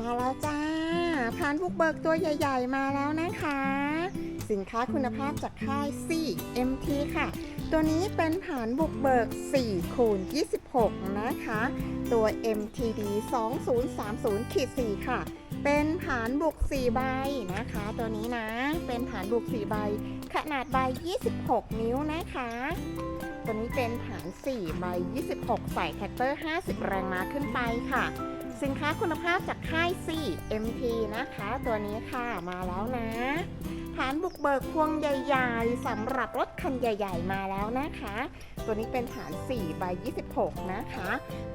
มาแล้วจ้าพานบุกเบิกตัวใหญ่ ๆ มาแล้วนะคะ สินค้าคุณภาพจากค่าย 4MT ค่ะ ตัวนี้เป็นฐานบุกเบิก 4 คูณ 26 นะคะ ตัว MTD 2030ขีด4ค่ะ เป็นฐานบุก 4 ใบนะคะ ตัวนี้นะ เป็นฐานบุก 4 ใบ ขนาดใบ 26 นิ้วนะคะตัวนี้เป็นฐาน4ใบ26 ใส่แท็กเตอร์ 50 แรงม้าขึ้นไปค่ะ สินค้าคุณภาพจากค่าย 4MT นะคะ ตัวนี้ค่ะมาแล้วนะฐานบุกเบิกพวงใหญ่ๆสำหรับรถคันใหญ่ ๆ มาแล้วนะคะ ตัวนี้เป็นฐาน4ใบ26 นะคะ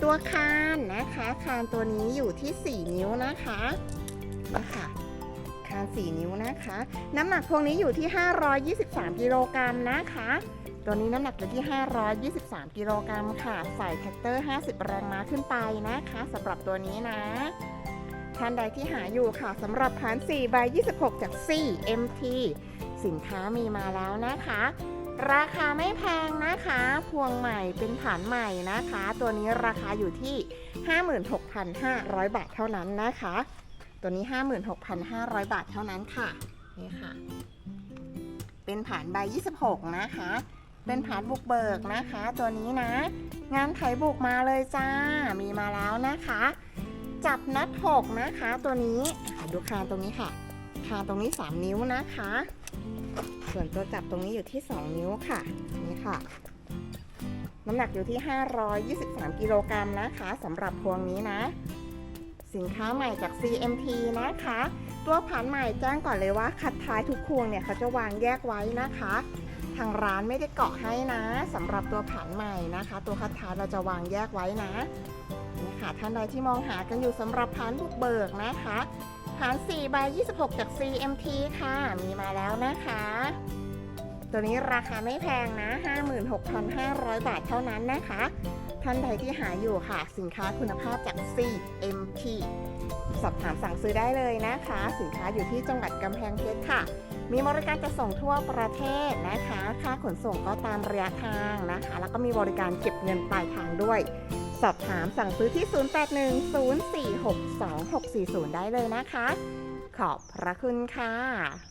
ตัวคานนะคะ คานตัวนี้อยู่ที่ 4 นิ้วนะคะนี่ค่ะคาน 4 นิ้วนะคะ น้ำหนักพวงนี้อยู่ที่ 523 กิโลกรัมนะคะ ตัวนี้น้ำหนักอยู่ที่ 523 กิโลกรัมค่ะ ใส่แท็กเตอร์ 50 แรงม้าขึ้นไปนะคะสำหรับตัวนี้นะ ท่านใดที่หาอยู่ค่ะสำหรับฐาน4ใบ26 จาก 4MT สินค้ามีมาแล้วนะคะ ราคาไม่แพงนะคะ พวงใหม่เป็นฐานใหม่นะคะ ตัวนี้ราคาอยู่ที่ 56,500 บาทเท่านั้นนะคะ ตัวนี้ 56,500 บาทเท่านั้นค่ะ นี่ค่ะ เป็นฐานใบ 26 นะคะ เป็นฐานบุกเบิกนะคะ ตัวนี้นะ งานไถบุกมาเลยจ้า มีมาแล้วนะคะ จับน็อต6นะคะ ตัวนี้ดูคานตรงนี้ค่ะ คานตรงนี้ 3 นิ้วนะคะ ส่วนตัวจับตรงนี้อยู่ที่ 2 นิ้วค่ะ นี่ค่ะ น้ำหนักอยู่ที่ 523 กิโลกรัมนะคะสำหรับพวงนี้นะ สินค้าใหม่จาก CMT นะคะตัวผ่านใหม่แจ้งก่อนเลยว่าคัดท้ายทุกพวงเนี่ยเขาจะวางแยกไว้นะคะ ทางร้านไม่ได้เกาะให้นะสำหรับตัวผันใหม่นะคะ ตัวคัดท้ายเราจะวางแยกไว้นะนี่ค่ะท่านใดที่มองหากันอยู่สำหรับผันบุกเบิกนะคะผ่าน4ใบ26 จาก CMT ค่ะ มีมาแล้วนะคะ ตัวนี้ราคาไม่แพงนะ 56,500 บาทเท่านั้นนะคะ ท่านใดที่หาอยู่ค่ะ สินค้าคุณภาพจาก CMT สอบถามสั่งซื้อได้เลยนะคะ สินค้าอยู่ที่จังหวัดกำแพงเพชรค่ะ มีบริการจะส่งทั่วประเทศนะคะ ค่าขนส่งก็ตามระยะทางนะคะ แล้วก็มีบริการเก็บเงินปลายทางด้วย สอบถามสั่งซื้อที่ 0810462640 ได้เลยนะคะ ขอบพระคุณค่ะ